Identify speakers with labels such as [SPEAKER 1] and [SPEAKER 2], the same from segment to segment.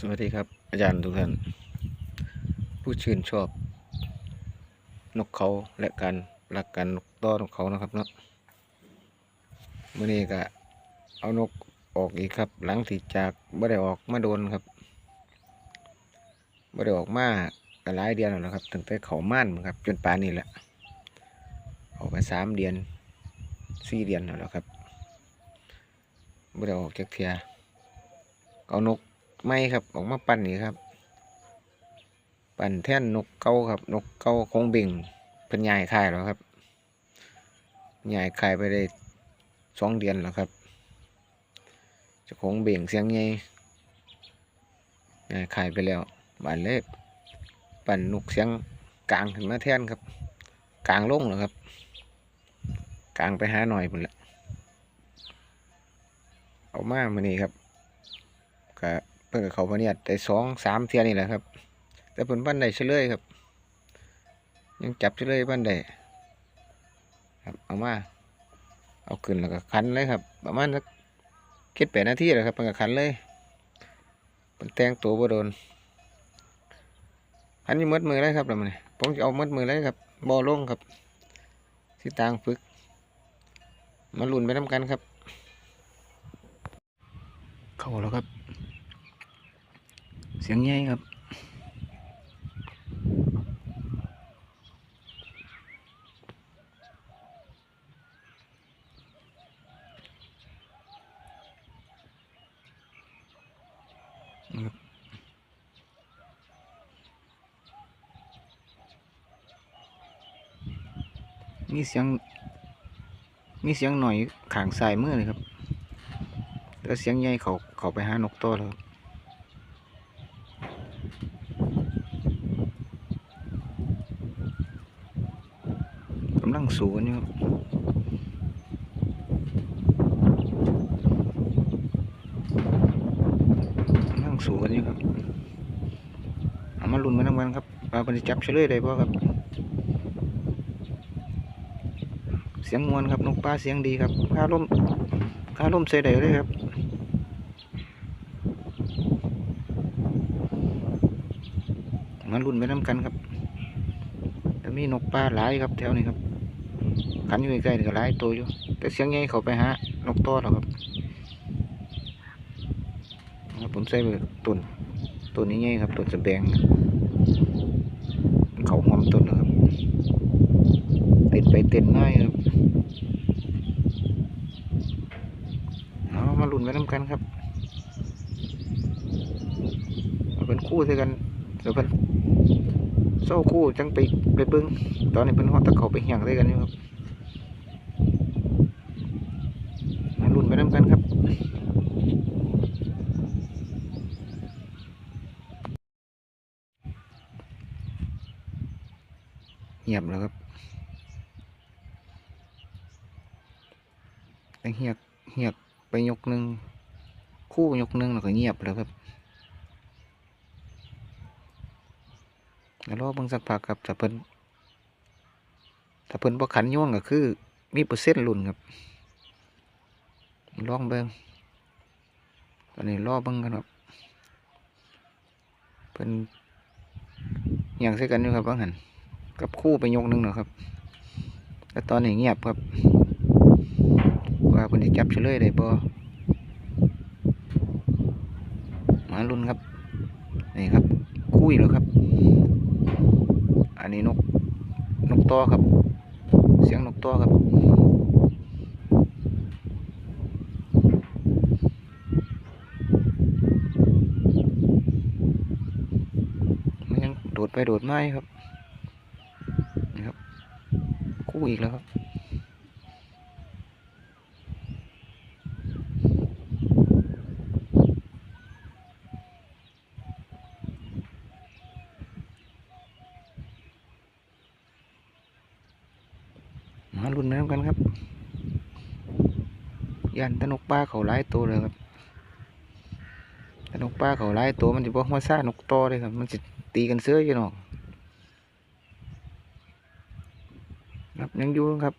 [SPEAKER 1] สวัสดีครับ อาจารย์ทุกท่าน ผู้ชื่นชอบ นกเขาและการรักกันนกต้อนกเขานะครับเนาะมื่อนี้ก็เอานกออกอีกครับ หลังที่จากไม่ได้ออกมาโดนครับไม่ได้ออกมาก็หลายเดือนแล้วนะครับตั้งแต่เขาม่านครับ จนป่านนี้แหละออกไปสามเดือนสี่เดือนแล้วครับไม่ได้ออกจากเทียเอานก ไม่ครับออกมาปั่นนี่ครับ ปั่นแท่นนกเก้าครับ นกเก้าคงเบ่งเป็นใหญ่คายแล้วครับใหญ่คายไปได้สองเดือนแล้วครับจะคงเบ่งเสียงใหญ่ใหญ่คายไปแล้วบานเล็กปั่นนกเสียงกลางขึ้นมาแท่นครับ กลางลงแล้วครับ กลางไปหาหน่อยพุ่นละเอามามานี่ครับก็ เพิ่งกับเขาพเนียดได้สองสามเทียนี่แหละครับ แต่เพิ่นบ้านใดเฉลยครับ ยังจับเฉลยบ้านใดครับเอามาเอาขึ้นแล้วก็คันเลยครับ ประมาณสักคิดแปดนาทีแหละครับเพิ่นก็คันเลยเพิ่นแต่งตัวบ่โดนคันอยู่มัดมือเลยครับแล้วมันผมจะเอามัดมือเลยครับบ่อลงครับที่ต่างฝึกมาลุ้นไปน้ำกันครับ เข้าแล้วครับ สียงใหญ่ครับ มีเสียง มีเสียงหน่อยขางสายมือเลยครับ แล้วเสียงใหญ่เขาเขาไปหานกตัวแล้วครับกำ ลังสูกันอยู่ครับกำลังสูกันอยู่ครับเอามาลุ้นมาทั้งวันครับว่ามันจะจับเฉลยได้ป่ครับ เสียงมวนครับนกปลาเสียงดีครับค่าลมค่าลมเสยได้เลยครับมาลุ้นไปน้ำกันครับแต่มีนกปลาหลายครับแถวนี้ครับ ขันอยู่ใกล้ๆก็หลายตัวอยู่ แต่เสียงใหญ่เขาไปหานกตัวแล้วครับครับผมใส่ไปตุนตัวนี้ใหญ่ครับตัวสะแบงเขาหอมต้นแล้วครับเต้นไปเต้นง่ายครับเอามาลุ้นไปน้ำกันครับเอาเป็นคู่ใส่กันเดี๋ยวเพิ่นโซ่คู่จังไปไปเบิ้งตอนนี้เพิ่นฮอดตะเขาไปเหี่ยงใส่กันอยู่ครับมาลุ้ นไปน้ำกันครับเงียบแล้วครับแต่เหียกเหียกไปยกหนึ่งคู่ยกหนึ่งแล้วก็เงียบแล้วครับแล้วรอเบิ่งสักพักครับถ้าเพิ่นถ้าเพิ่นบ่ขันย่วงก็คือ มีเปอร์เซ็นต์ลุ้นครับ ลองเบิ่งตอนนี้รอเบิ่งกันครับเพิ่นเหี่ยงใส่กันอยู่ครับว่าหันกับคู่ไปยกนึงนะครับแล้วตอนนี้เงียบครับ ว่าเพิ่นสิจับเฉลยได้บ่มาลุ้นครับนี่ครับ คุยแล้วครับ อันนี้นกนกต่อครับ เสียงนกต่อครับ มันยังโด ดไปโดดไมาอยู่ครับนี่ครับ คู่อีกแล้วครับมาลุ้นน้ำกันครับยันตนกปลาเขาหลายตัวเลยครับ นกป้าเขาไล่ตัวมันจะบอกมาซ่านกตอเลยครับ มันจะตีกันเสื้ออยู่หนอกครับยังอยู่ครับ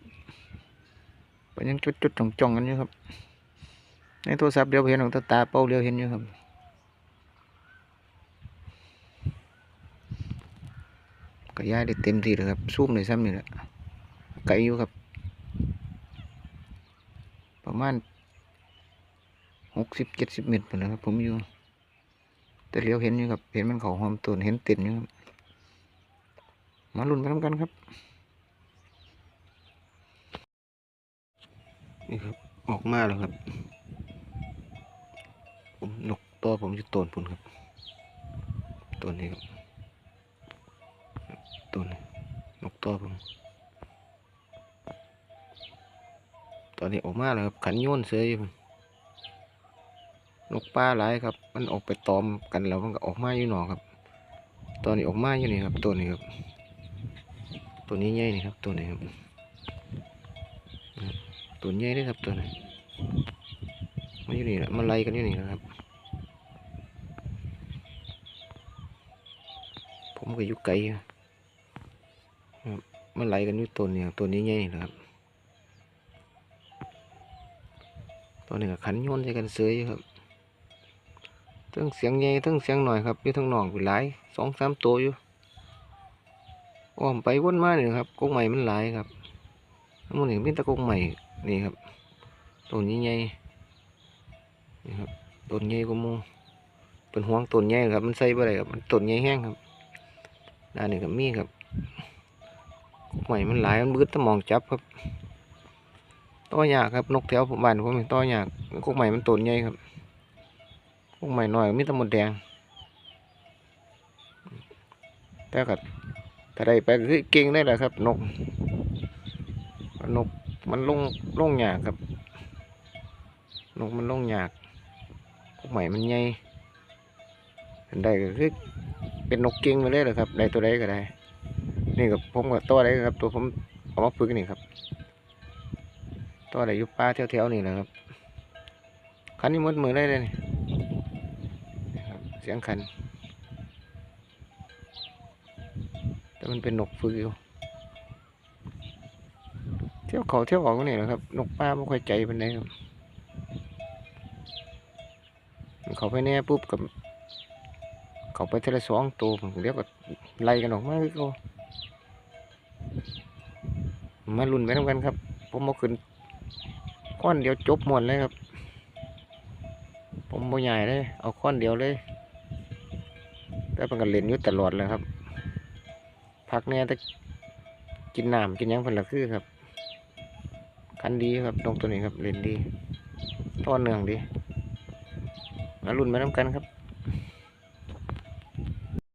[SPEAKER 1] มันยังจุดจุจ่องจ่องกันอยู่ครับ ในโทรศัพท์เดียวเห็นของตาตาเป้าเดียวเห็นอยู่ครับกระย้ายได้เต็มที่เลยครับซุ่มเลยซ้ำนี่แหละไกลอยู่ครับ ประมาณหกสิบเจ็ดสิบเมตรนะครับผมอยู่ แต่เลี้ยวเห็นอยู่ครับ เห็นมันเขาหอมต้นเห็นต็นอยู่ครับมาลุ้นไปน้ำกันครับ นี่ครับ ออกมาแล้วครับผมนกตัวผมจะต้นพุ่นครับต้นนี้ครับต้นนี้นกตัวผม ตอนนี้ออกมาแล้วครับขันโยนเสืออยู่ นกปลาหลายครับ มันออกไปตอมกันแล้วมันก็ออกมาอยู่หนอครับ ตอนนี้ออกมาอยู่นี่ครับตัวนี้ครับ ตัวนี้ใหญ่นี่ครับ ตัวนี้ครับตัวใหญ่เลยครับตัวนี้มาอยู่นี่แหละมาไล่กันอยู่นี่นะครับ ผมก็อยู่ไก่ครับมาไล่กันอยู่ตัวนี้ครับตัวนี้ใหญ่นี่นะครับตัวนี้ก็ขันโยนใส่กันเสืออยู่ครับ ทั้งเสียงใหญ่ทั้งเสียงหน่อยครับอยู่ทั้งหนองไปหลายสองสามตัวอยู่อ้อมไปวนมาเนี่ยครับกงใหม่มันหลายครับมันเห็นเป็นตะกงใหม่นี่ครับต้นใหญ่ๆนี่ครับต้นใหญ่กว่ามูเป็นห่วงต้นใหญ่ครับ มันใส่บ่ได้ครับมันต้นใหญ่แห้งครับด้านนี้ก็มีครับกงใหม่มันหลายมันบืดตะมองจับครับต้อยากครับนกแถวผมบ้านผมนี่ต้อยากกงใหม่มันต้นใหญ่ครับ พวกใหม่หน้อยมีตะมดแดง แต่ก็ถ้าได้ไปก็คือเก่งได้แหละครับ นก นกมันลงลงหยากครับ นกมันลงหยากพวกใหม่มันใหญ่อันใดก็คือเป็นนกเก่งไปเลยแหละครับได้ตัวใดก็ได้ นี่กับผมกับตัวใดครับ ตัวผมเอามาฝึกนี่ครับตัวใดยู่ป่าแถวๆนี่แหละครับคันนี้มดมือได้เลยนี่ สียงคัน แต่มันเป็นนกฝึกอยู่เที่ยวเขาเที่ยวออกนี่แหละครับ นกป้าไม่ค่อยใจเป็นไดครับ เขาไปแน่ปุ๊บกับ เขาไปทีลสองตัวผมเรียกว่าไล่กันออกมาคือเขามาลุ้นไปทำกันครับ ผมมาขึ้นก้อนเดียวจบหมดเลยครับ ผมบ่ใหญ่เลย เอาก้อนเดียวเลย แต่มันก็เล่นอยู่ตลอดเลยครับ พักแน่แต่กินน้ำกินยังเพิ่นละคือครับ คันดีครับตรงตัวนี้ครับเล่นดีต้อนเนื่องดีมาลุ้นมาน้ำกันครับ